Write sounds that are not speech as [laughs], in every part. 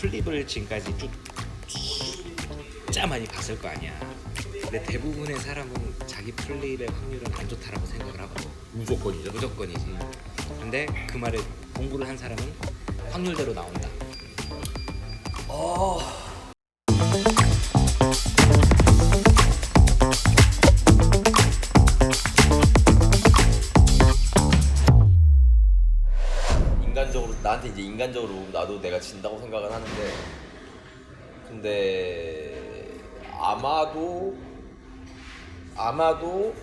플립을 지금까지 쭉 진짜 많이 봤을 거 아니야. 근데 대부분의 사람은 자기 플립의 확률은 안 좋다라고 생각을 하거든. 무조건이죠. 무조건이지. 근데 그 말에 공부를 한 사람은 확률대로 나온다. 인간적으로 나한테 이제 인간적으로 나도 내가 진다고 생각은 하는데 근데 아마도 아마도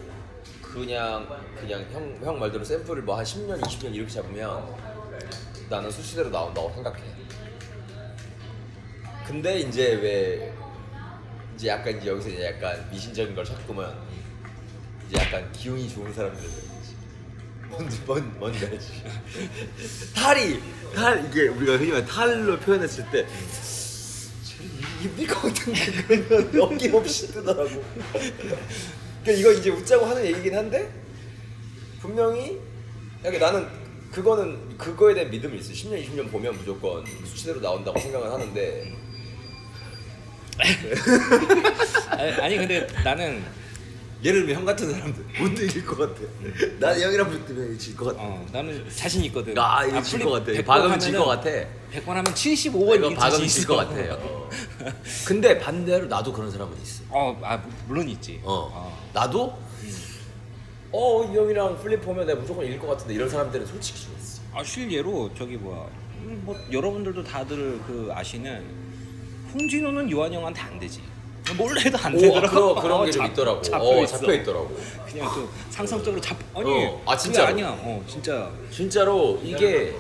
그냥 그냥 형, 형 말대로 샘플을 뭐 한 10년 20년 이렇게 잡으면 나는 수치대로 나온다고 생각해. 근데 이제 왜 이제 약간 이제 여기서 이제 약간 미신적인 걸 찾고면 이제 약간 기운이 좋은 사람들 뭔지 뭔 뭔지 알지? 탈이 탈 이게 우리가 흔히 말 탈로 표현했을 때 입니까 같은데 그러면 어김없이 뜨더라고. 그러니까 이거 이제 웃자고 하는 얘기긴 한데 분명히 그러니까 나는 그거는 그거에 대한 믿음이 있어. 10년 20년 보면 무조건 수치대로 나온다고 생각은 하는데 [laughs] 아니 근데 나는 예를 들면 형 같은 사람들 못 이길 것 같아. 난 형이랑 붙으면 질것 같아. 어 나는 자신 있거든. 아 이거 질것 같아. 플립 박음 질것 하면은 같아. 100번 하면 75번 이거 이길 박음 자신 질 있어. 것 같아요. [laughs] 근데 반대로 나도 그런 사람은 있어. 어, 아 물론 있지. 어. 나도 어, 이 형이랑 플립 보면 내가 무조건 이길 것 같은데 이런 사람들은 솔직히 좀 있어. 아 실예로 저기 뭐야 음, 뭐 여러분들도 다들 그 아시는 홍진호는 요한 형한테 안 되지. 몰래 해도 안 오, 되더라고. 그런 그런 어, 게좀 잡- 있더라고. 잡혀 어, 있어. 잡혀 있더라고. 그냥 또 상상적으로 잡. 아니. 어. 아, 그게 진짜로? 아니야. 어 진짜 진짜로 이게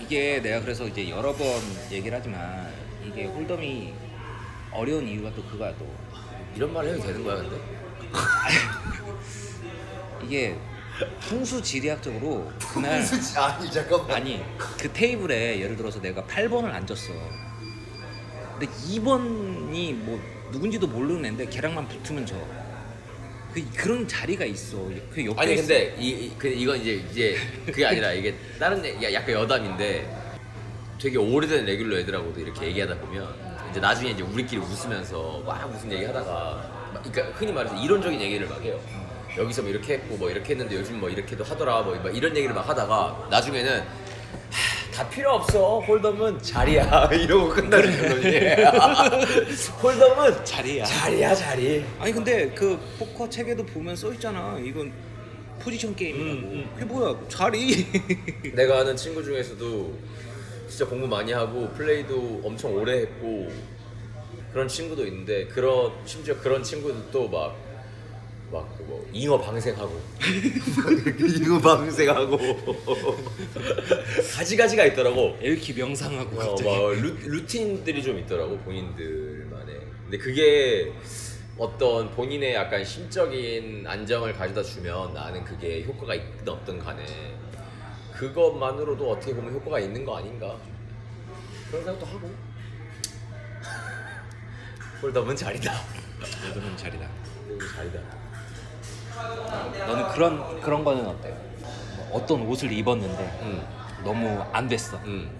이게 내가 그래서 이제 여러 번 얘기를 하지만 이게 홀덤이 어려운 이유가 또 그거야 또 이런 말 해도 되는 거야, 근데? [laughs] 이게 풍수 지리학적으로 그날 아니 잠깐만. 아니 그 테이블에 예를 들어서 내가 8번을 앉았어. 근데 2번이 뭐 누군지도 모르는 애인데 걔랑만 붙으면 져. 그 그런 자리가 있어. 그 옆에 아니. 근데 이, 이 그, 이건 이제 이제 그게 아니라 이게 다른 얘- 약간 여담인데 되게 오래된 레귤러 애들하고도 이렇게 얘기하다 보면 이제 나중에 이제 우리끼리 웃으면서 막 무슨 얘기 하다가 막 그러니까 흔히 말해서 이론적인 얘기를 막 해요. 여기서 뭐 이렇게 했고 뭐 이렇게 했는데 요즘 뭐 이렇게도 하더라 뭐 막 이런 얘기를 막 하다가 나중에는 하, 다 필요 없어 홀덤은 자리야 [laughs] 이러고 끝나는 거지 [laughs] 홀덤은 자리야. 자리야 자리 아니 근데 그 포커 책에도 보면 써 있잖아. 이건 포지션 게임이라고. 음, 음. 그게 뭐야? 자리. [laughs] 내가 아는 친구 중에서도 진짜 공부 많이 하고 플레이도 엄청 오래 했고 그런 친구도 있는데 그런 심지어 그런 친구들도 막 막 그거 잉어 방생하고 [laughs] 잉어 방생하고 가지가지가 있더라고. 엘키 명상하고 어, 갑자기. 막 루, 루틴들이 좀 있더라고 본인들만의. 근데 그게 어떤 본인의 약간 심적인 안정을 가져다 주면 나는 그게 효과가 있든 없든 간에 그것만으로도 어떻게 보면 효과가 있는 거 아닌가 그런 생각도 하고 홀덤은 자리다 너는 자리다. 홀덤은 자리다 너는 그런 그런 거는 어때? 뭐 어떤 옷을 입었는데 응, 너무 안 됐어. 응.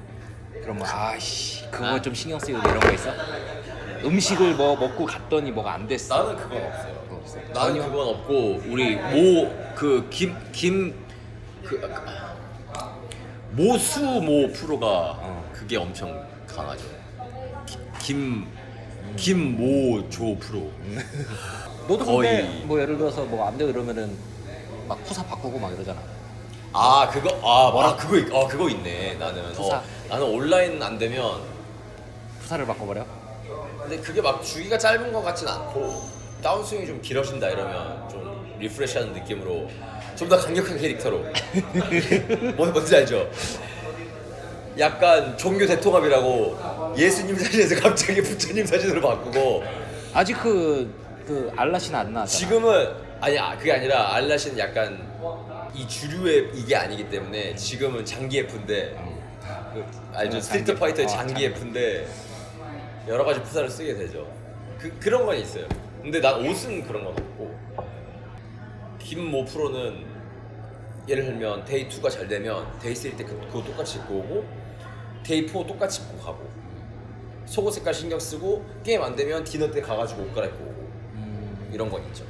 그러면 아씨 그거 아. 좀 신경 쓰이고 이런 거 있어? 음식을 뭐 먹고 갔더니 뭐가 안 됐어. 나는 그건 없어요 그거 없어. 나는 전혀? 그건 없고 우리 모 그김김그 모수 모 프로가 어. 그게 엄청 강하죠. 김 김모 조 프로. 너도 거의- 근데 뭐 예를 들어서 뭐안 되고 이러면은 막 푸사 바꾸고 막 이러잖아. 아 그거 아 뭐라 그거 있- 아 그거 있네 나는. 어, 나는 온라인 안 되면 푸사를 바꿔버려? 근데 그게 막 주기가 짧은 것 같진 않고 다운스윙이 좀 길어진다 이러면 좀 리프레시하는 느낌으로 좀 더 강력한 캐릭터로 [laughs] 뭐, 뭔지 알죠? 약간 종교 대통합이라고 예수님 사진에서 갑자기 부처님 사진으로 바꾸고 아직 그, 그 알라시는 안 나왔잖아. 지금은 아니 아, 그게 아니라 알라시는 약간 이 주류의 이게 아니기 때문에 지금은 장기 F인데 그 알죠? 어, 스트리트 장기- 파이터의 어, 장기 장기. F인데 여러 가지 푸사를 쓰게 되죠. 그 그런 건 있어요. 근데 난 옷은 그런 건 없고 김모 프로는 예를 들면 데이 2가 잘 되면 데이 3 때 그- 그거 똑같이 입고 오고 데이 4 똑같이 입고 가고 속옷 색깔 신경 쓰고 게임 안 되면 디너 때 가가지고 옷 갈아입고 오고 음, 이런 건 있죠.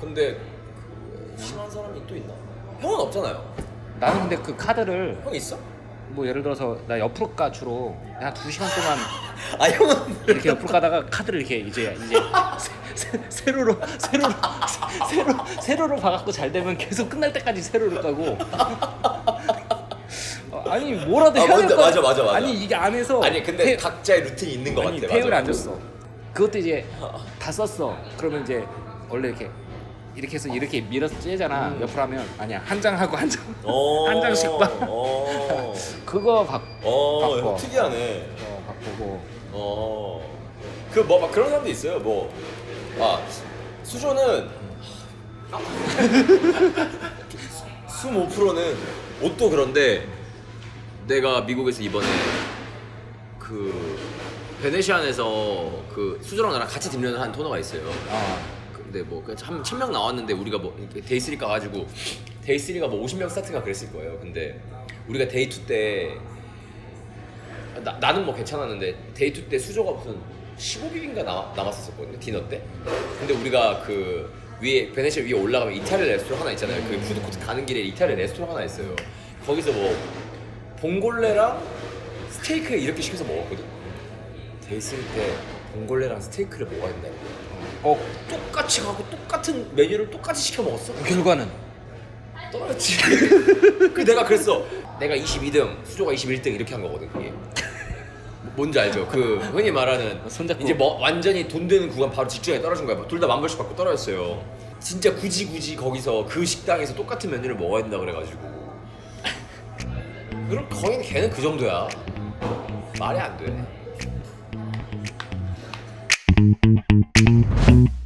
근데 그 심한 사람이 또 있나? 형은 없잖아요. 나는 근데 그 카드를 형 있어? 뭐 예를 들어서 나 옆으로 가 주로 한 두 시간 동안 [laughs] 아 형은 이렇게 옆으로 가다가 카드를 이렇게 이제 이제 세, 세, 세로로 세로로 세로 세로로 봐갖고 잘 되면 계속 끝날 때까지 세로로 가고 어, 아니 뭐라도 아, 해야 맞아, 될거 맞아, 맞아, 맞아. 아니 이게 안에서 아니 근데 테- 각자의 루틴이 있는 것 아니 같아. 테이블에 맞아. 앉았어 그것도 이제 다 썼어 그러면 이제 원래 이렇게 이렇게 해서 이렇게 밀어서 째잖아 음. 옆으로 하면 아니야 한 장 하고 한 장 어, 한 장씩 봐. 어, [laughs] 그거 바, 어, 바꿔. 형 특이하네. 어, 바꾸고 어, 그 뭐 막 그런 사람도 있어요. 뭐, 아 수조는 25%는 옷도 그런데 내가 미국에서 이번에 그 베네시안에서 그 수조랑 나랑 같이 딥런을 한 토너가 있어요. 어, 근데 뭐한1000명 나왔는데 우리가 뭐 데이 3 가가지고 데이 3가 뭐 50명 스타트가 그랬을 거예요. 근데 우리가 데이 2때 나, 나는 뭐 괜찮았는데 데이 2때 수조가 무슨 15빅인가 나, 남았었거든요 디너 때. 근데 우리가 그 위에 베네시아 위에 올라가면 이탈리아 레스토랑 하나 있잖아요. 그 푸드코트 가는 길에 이탈리아 레스토랑 하나 있어요. 거기서 뭐 봉골레랑 스테이크 이렇게 시켜서 먹었거든. 데이 3때 봉골레랑 스테이크를 먹어야 된다고. 어 똑같이 가고 똑같은 메뉴를 똑같이 시켜 먹었어. 결과는 떨어졌지. [laughs] 그 내가 그랬어. 내가 22등, 수조가 21등 이렇게 한 거거든 그게. 뭔지 알죠? 그 흔히 말하는 손잡고. 이제 뭐 완전히 돈 되는 구간 바로 직전에 떨어진 거야. 둘 다 만 벌씩 받고 떨어졌어요. 진짜 굳이 굳이 거기서 그 식당에서 똑같은 메뉴를 먹어야 된다 그래가지고. 그럼 거의 걔는 그 정도야. 말이 안 돼. Música